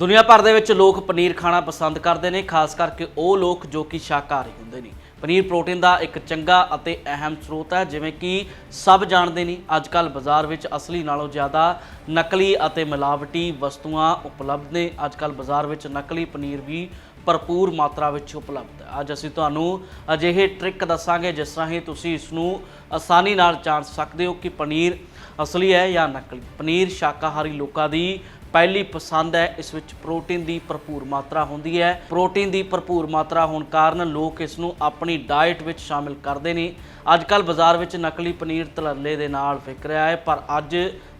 ਦੁਨੀਆ ਭਰ ਦੇ ਵਿੱਚ ਲੋਕ ਪਨੀਰ ਖਾਣਾ ਪਸੰਦ ਕਰਦੇ ਨੇ, ਖਾਸ ਕਰਕੇ ਉਹ ਲੋਕ ਜੋ ਕਿ ਸ਼ਾਕਾਹਾਰੀ ਹੁੰਦੇ ਨੇ। ਪਨੀਰ ਪ੍ਰੋਟੀਨ ਦਾ ਇੱਕ ਚੰਗਾ ਅਤੇ ਅਹਿਮ ਸਰੋਤ ਹੈ, ਜਿਵੇਂ ਕਿ ਸਭ ਜਾਣਦੇ ਨੇ ਅੱਜ ਕੱਲ ਬਾਜ਼ਾਰ ਵਿੱਚ ਅਸਲੀ ਨਾਲੋਂ ਜ਼ਿਆਦਾ ਨਕਲੀ ਅਤੇ ਮਿਲਾਵਟੀ ਵਸਤੂਆਂ ਉਪਲਬਧ ਨੇ। ਅੱਜ ਕੱਲ ਬਾਜ਼ਾਰ ਵਿੱਚ ਨਕਲੀ ਪਨੀਰ ਵੀ ਭਰਪੂਰ ਮਾਤਰਾ ਵਿੱਚ ਉਪਲਬਧ ਹੈ। ਅੱਜ ਅਸੀਂ ਤੁਹਾਨੂੰ ਅਜਿਹੇ ਟ੍ਰਿਕ ਦੱਸਾਂਗੇ, ਜਿਸ ਰਾਹੀਂ ਤੁਸੀਂ ਇਸ ਨੂੰ ਆਸਾਨੀ ਨਾਲ ਜਾਣ ਸਕਦੇ ਹੋ ਕਿ ਪਨੀਰ ਅਸਲੀ ਹੈ ਜਾਂ ਨਕਲੀ। ਪਨੀਰ ਸ਼ਾਕਾਹਾਰੀ ਲੋਕਾਂ ਦੀ ਪਹਿਲੀ ਪਸੰਦ ਹੈ, ਇਸ ਵਿੱਚ ਪ੍ਰੋਟੀਨ ਦੀ ਭਰਪੂਰ ਮਾਤਰਾ ਹੁੰਦੀ ਹੈ। ਪ੍ਰੋਟੀਨ ਦੀ ਭਰਪੂਰ ਮਾਤਰਾ ਹੋਣ ਕਾਰਨ ਲੋਕ ਇਸ ਨੂੰ ਆਪਣੀ ਡਾਈਟ ਵਿੱਚ ਸ਼ਾਮਿਲ ਕਰਦੇ ਨੇ। ਅੱਜ ਕੱਲ ਬਾਜ਼ਾਰ ਵਿੱਚ ਨਕਲੀ ਪਨੀਰ ਤਲੱਲੇ ਦੇ ਨਾਲ ਵਿਕ ਰਿਹਾ ਹੈ, ਪਰ ਅੱਜ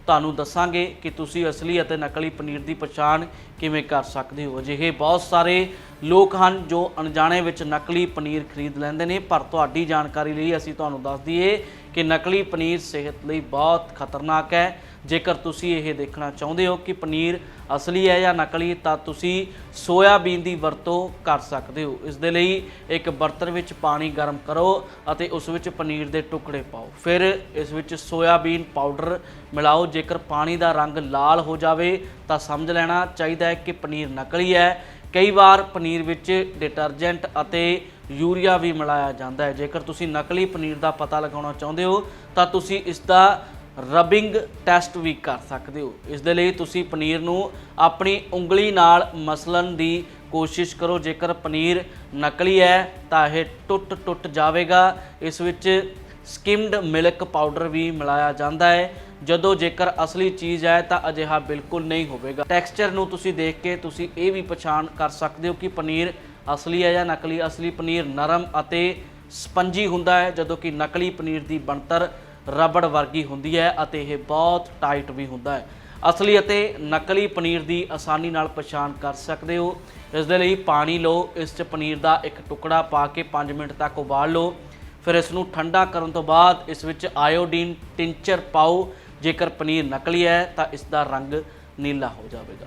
ਤੁਹਾਨੂੰ ਦੱਸਾਂਗੇ ਕਿ ਤੁਸੀਂ ਅਸਲੀ ਅਤੇ ਨਕਲੀ ਪਨੀਰ ਦੀ ਪਛਾਣ ਕਿਵੇਂ ਕਰ ਸਕਦੇ ਹੋ। ਅਜਿਹੇ ਬਹੁਤ ਸਾਰੇ ਲੋਕ ਹਨ ਜੋ ਅਣਜਾਣੇ ਵਿੱਚ ਨਕਲੀ ਪਨੀਰ ਖਰੀਦ ਲੈਂਦੇ ਨੇ, ਪਰ ਤੁਹਾਡੀ ਜਾਣਕਾਰੀ ਲਈ ਅਸੀਂ ਤੁਹਾਨੂੰ ਦੱਸ ਦਈਏ ਕਿ ਨਕਲੀ ਪਨੀਰ ਸਿਹਤ ਲਈ ਬਹੁਤ ਖਤਰਨਾਕ ਹੈ। ਜੇਕਰ ਤੁਸੀਂ ਇਹ ਦੇਖਣਾ ਚਾਹੁੰਦੇ ਹੋ ਕਿ ਪਨੀਰ ਅਸਲੀ ਹੈ ਜਾਂ ਨਕਲੀ, ਤਾਂ ਤੁਸੀਂ ਸੋਇਆਬੀਨ ਦੀ ਵਰਤੋਂ ਕਰ ਸਕਦੇ ਹੋ। ਇਸ ਦੇ ਲਈ ਇੱਕ ਬਰਤਨ ਵਿੱਚ ਪਾਣੀ ਗਰਮ ਕਰੋ ਅਤੇ ਉਸ ਵਿੱਚ ਪਨੀਰ ਦੇ ਟੁਕੜੇ ਪਾਓ। ਫਿਰ ਇਸ ਵਿੱਚ ਸੋਇਆਬੀਨ ਪਾਊਡਰ ਮਿਲਾਓ। ਜੇਕਰ ਪਾਣੀ ਦਾ ਰੰਗ ਲਾਲ ਹੋ ਜਾਵੇ, ਤਾਂ ਸਮਝ ਲੈਣਾ ਚਾਹੀਦਾ ਹੈ ਕਿ ਪਨੀਰ ਨਕਲੀ ਹੈ। ਕਈ ਵਾਰ ਪਨੀਰ ਵਿੱਚ ਡਿਟਰਜੈਂਟ ਅਤੇ ਯੂਰੀਆ ਵੀ ਮਿਲਾਇਆ ਜਾਂਦਾ ਹੈ। ਜੇਕਰ ਤੁਸੀਂ ਨਕਲੀ ਪਨੀਰ ਦਾ ਪਤਾ ਲਗਾਉਣਾ ਚਾਹੁੰਦੇ ਹੋ, ਤਾਂ ਤੁਸੀਂ ਇਸ ਦਾ ਰਬਿੰਗ ਟੈਸਟ ਵੀ ਕਰ ਸਕਦੇ ਹੋ। ਇਸ ਦੇ ਲਈ ਤੁਸੀਂ ਪਨੀਰ ਨੂੰ ਆਪਣੀ ਉਂਗਲੀ ਨਾਲ ਮਸਲਣ ਦੀ ਕੋਸ਼ਿਸ਼ ਕਰੋ। ਜੇਕਰ ਪਨੀਰ ਨਕਲੀ ਹੈ, ਤਾਂ ਇਹ ਟੁੱਟ ਟੁੱਟ ਜਾਵੇਗਾ। ਇਸ ਵਿੱਚ ਸਕਿਮਡ ਮਿਲਕ ਪਾਊਡਰ ਵੀ ਮਿਲਾਇਆ ਜਾਂਦਾ ਹੈ। ਜਦੋਂ ਜੇਕਰ ਅਸਲੀ ਚੀਜ਼ ਹੈ, ਤਾਂ ਅਜਿਹਾ ਬਿਲਕੁਲ ਨਹੀਂ ਹੋਵੇਗਾ। ਟੈਕਸਚਰ ਨੂੰ ਤੁਸੀਂ ਦੇਖ ਕੇ ਤੁਸੀਂ ਇਹ ਵੀ ਪਛਾਣ ਕਰ ਸਕਦੇ ਹੋ ਕਿ ਪਨੀਰ ਅਸਲੀ ਹੈ ਜਾਂ ਨਕਲੀ? ਅਸਲੀ ਪਨੀਰ ਨਰਮ ਅਤੇ ਸਪੰਜੀ ਹੁੰਦਾ ਹੈ, ਜਦੋਂ ਕਿ ਨਕਲੀ ਪਨੀਰ ਦੀ ਬਣਤਰ ਰਬੜ ਵਰਗੀ ਹੁੰਦੀ ਹੈ ਅਤੇ ਇਹ ਬਹੁਤ ਟਾਈਟ ਵੀ ਹੁੰਦਾ ਹੈ। ਅਸਲੀ ਅਤੇ ਨਕਲੀ ਪਨੀਰ ਦੀ ਆਸਾਨੀ ਨਾਲ ਪਛਾਣ ਕਰ ਸਕਦੇ ਹੋ। ਇਸ ਦੇ ਲਈ ਪਾਣੀ ਲਓ, ਇਸ 'ਚ ਪਨੀਰ ਦਾ ਇੱਕ ਟੁਕੜਾ ਪਾ ਕੇ 5 ਮਿੰਟ ਤੱਕ ਉਬਾਲ ਲਓ। ਫਿਰ ਇਸ ਨੂੰ ਠੰਡਾ ਕਰਨ ਤੋਂ ਬਾਅਦ ਇਸ ਵਿੱਚ ਆਇਓਡੀਨ ਟਿੰਚਰ ਪਾਓ। ਜੇਕਰ ਪਨੀਰ ਨਕਲੀ ਹੈ ਤਾਂ ਇਸ ਦਾ ਰੰਗ ਨੀਲਾ ਹੋ ਜਾਵੇਗਾ।